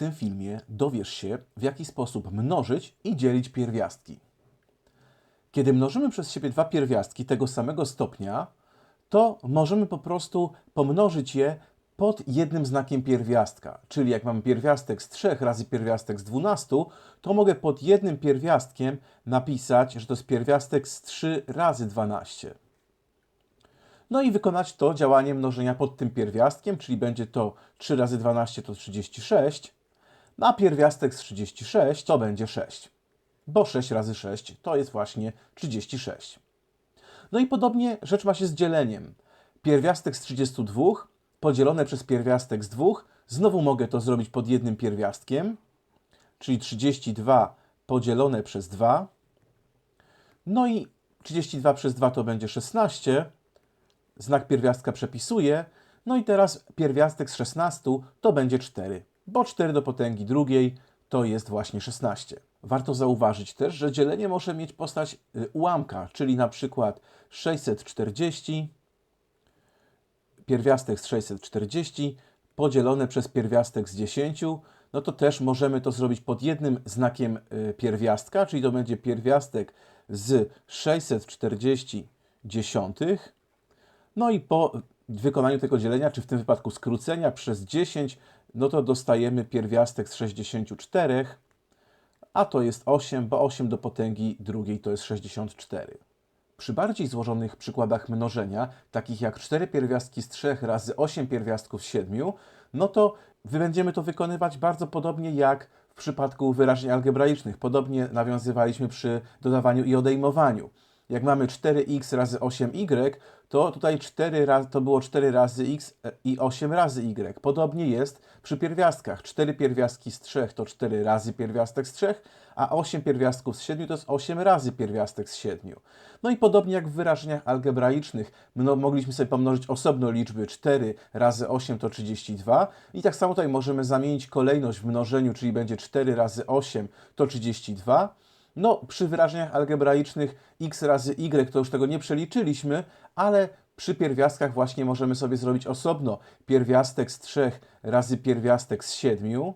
tym filmie dowiesz się, w jaki sposób mnożyć i dzielić pierwiastki. Kiedy mnożymy przez siebie dwa pierwiastki tego samego stopnia, to możemy po prostu pomnożyć je pod jednym znakiem pierwiastka. Czyli jak mamy pierwiastek z 3 razy pierwiastek z 12, to mogę pod jednym pierwiastkiem napisać, że to jest pierwiastek z 3 razy 12. No i wykonać to działanie mnożenia pod tym pierwiastkiem, czyli będzie to 3 razy 12 to 36, a pierwiastek z 36 to będzie 6, bo 6 razy 6 to jest właśnie 36. No i podobnie rzecz ma się z dzieleniem. Pierwiastek z 32 podzielone przez pierwiastek z 2, znowu mogę to zrobić pod jednym pierwiastkiem, czyli 32 podzielone przez 2. No i 32 przez 2 to będzie 16, znak pierwiastka przepisuję, no i teraz pierwiastek z 16 to będzie 4, bo 4 do potęgi drugiej to jest właśnie 16. Warto zauważyć też, że dzielenie może mieć postać y, ułamka, czyli na przykład 640 pierwiastek z 640 podzielone przez pierwiastek z 10, no to też możemy to zrobić pod jednym znakiem y, pierwiastka, czyli to będzie pierwiastek z 640 dziesiątych. No i po wykonaniu tego dzielenia, czy w tym wypadku skrócenia przez 10, no to dostajemy pierwiastek z 64, a to jest 8, bo 8 do potęgi drugiej to jest 64. Przy bardziej złożonych przykładach mnożenia, takich jak 4 pierwiastki z 3 razy 8 pierwiastków z 7, no to będziemy to wykonywać bardzo podobnie jak w przypadku wyrażeń algebraicznych. Podobnie nawiązywaliśmy przy dodawaniu i odejmowaniu. Jak mamy 4x razy 8y, to tutaj 4 razy, to było 4 razy x i 8 razy y. Podobnie jest przy pierwiastkach. 4 pierwiastki z 3 to 4 razy pierwiastek z 3, a 8 pierwiastków z 7 to jest 8 razy pierwiastek z 7. No i podobnie jak w wyrażeniach algebraicznych, no, mogliśmy sobie pomnożyć osobno liczby 4 razy 8 to 32 i tak samo tutaj możemy zamienić kolejność w mnożeniu, czyli będzie 4 razy 8 to 32. No, przy wyrażeniach algebraicznych x razy y to już tego nie przeliczyliśmy, ale przy pierwiastkach właśnie możemy sobie zrobić osobno pierwiastek z 3 razy pierwiastek z 7.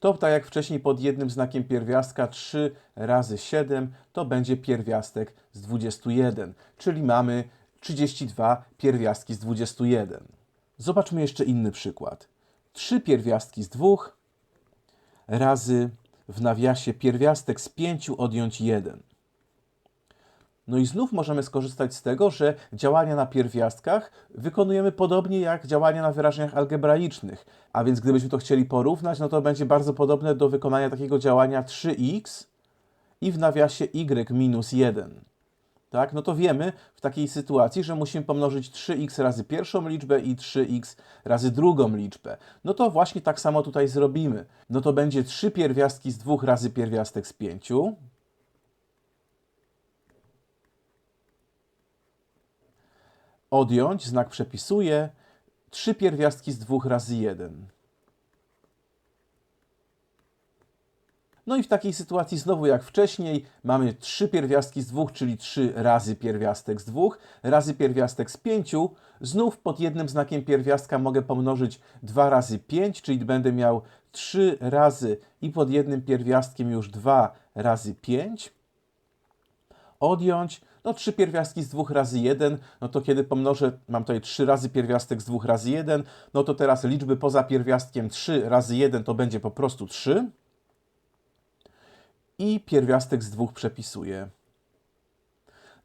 To tak jak wcześniej pod jednym znakiem pierwiastka 3 razy 7 to będzie pierwiastek z 21, czyli mamy 32 pierwiastki z 21. Zobaczmy jeszcze inny przykład. 3 pierwiastki z 2 razy w nawiasie pierwiastek z 5 odjąć 1. No i znów możemy skorzystać z tego, że działania na pierwiastkach wykonujemy podobnie jak działania na wyrażeniach algebraicznych. A więc gdybyśmy to chcieli porównać, no to będzie bardzo podobne do wykonania takiego działania 3x i w nawiasie y minus 1. Tak? No to wiemy w takiej sytuacji, że musimy pomnożyć 3x razy pierwszą liczbę i 3x razy drugą liczbę. No to właśnie tak samo tutaj zrobimy. No to będzie 3 pierwiastki z 2 razy pierwiastek z 5. Odjąć, znak przepisuję, 3 pierwiastki z 2 razy 1. No i w takiej sytuacji znowu jak wcześniej mamy 3 pierwiastki z 2, czyli 3 razy pierwiastek z 2, razy pierwiastek z 5. Znów pod jednym znakiem pierwiastka mogę pomnożyć 2 razy 5, czyli będę miał 3 razy i pod jednym pierwiastkiem już 2 razy 5. Odjąć, no 3 pierwiastki z 2 razy 1, no to kiedy pomnożę, mam tutaj 3 razy pierwiastek z 2 razy 1, no to teraz liczby poza pierwiastkiem 3 razy 1 to będzie po prostu 3 i pierwiastek z dwóch przepisuję.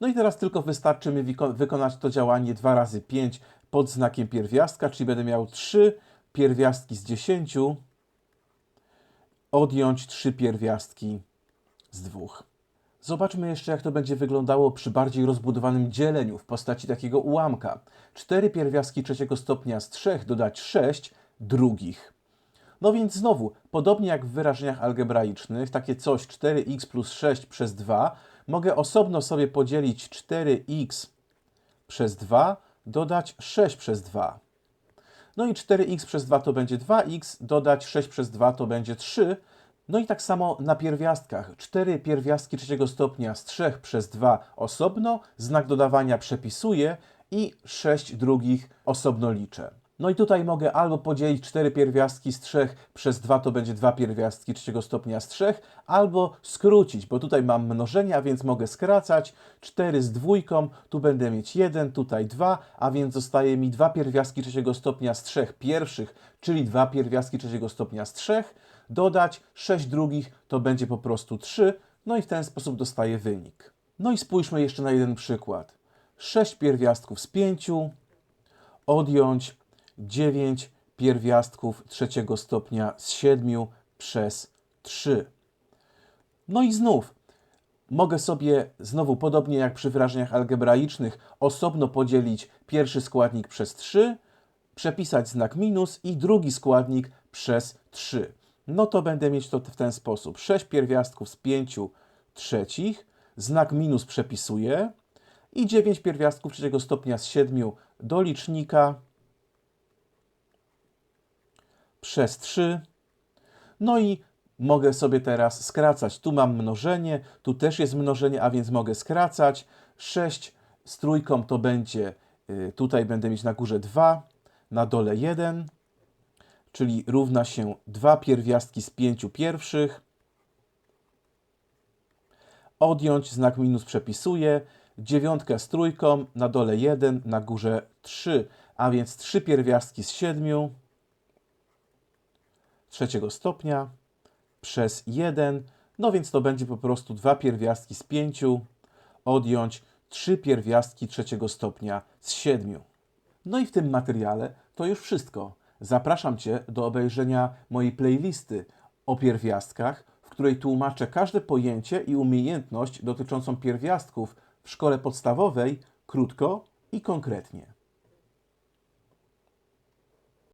No i teraz tylko wystarczy mi wykonać to działanie 2 razy 5 pod znakiem pierwiastka, czyli będę miał 3 pierwiastki z 10, odjąć 3 pierwiastki z 2. Zobaczmy jeszcze, jak to będzie wyglądało przy bardziej rozbudowanym dzieleniu w postaci takiego ułamka. 4 pierwiastki trzeciego stopnia z 3 dodać 6 drugich. No więc znowu, podobnie jak w wyrażeniach algebraicznych, takie coś 4x plus 6 przez 2, mogę osobno sobie podzielić 4x przez 2, dodać 6 przez 2. No i 4x przez 2 to będzie 2x, dodać 6 przez 2 to będzie 3. No i tak samo na pierwiastkach. 4 pierwiastki trzeciego stopnia z 3 przez 2 osobno, znak dodawania przepisuję i 6 drugich osobno liczę. No i tutaj mogę albo podzielić 4 pierwiastki z 3 przez 2 to będzie 2 pierwiastki trzeciego stopnia z 3, albo skrócić, bo tutaj mam mnożenie, a więc mogę skracać 4 z dwójką, tu będę mieć 1, tutaj 2, a więc zostaje mi 2 pierwiastki trzeciego stopnia z 3 pierwszych, czyli 2 pierwiastki trzeciego stopnia z 3, dodać 6 drugich to będzie po prostu 3, no i w ten sposób dostaję wynik. No i spójrzmy jeszcze na jeden przykład. 6 pierwiastków z 5, odjąć 9 pierwiastków trzeciego stopnia z 7 przez 3. No i znów mogę sobie znowu podobnie jak przy wyrażeniach algebraicznych osobno podzielić pierwszy składnik przez 3, przepisać znak minus i drugi składnik przez 3. No to będę mieć to w ten sposób. 6 pierwiastków z 5 trzecich, znak minus przepisuję i 9 pierwiastków trzeciego stopnia z 7 do licznika przez 3. No i mogę sobie teraz skracać. Tu mam mnożenie, tu też jest mnożenie, a więc mogę skracać. 6 z trójką to będzie, y, tutaj będę mieć na górze 2, na dole 1, czyli równa się 2 pierwiastki z 5 pierwszych. Odjąć, znak minus przepisuję. Dziewiątkę z trójką, na dole 1, na górze 3, a więc 3 pierwiastki z 7 trzeciego stopnia przez 1, no więc to będzie po prostu 2 pierwiastki z 5, odjąć 3 pierwiastki trzeciego stopnia z 7. No i w tym materiale to już wszystko. Zapraszam Cię do obejrzenia mojej playlisty o pierwiastkach, w której tłumaczę każde pojęcie i umiejętność dotyczącą pierwiastków w szkole podstawowej krótko i konkretnie.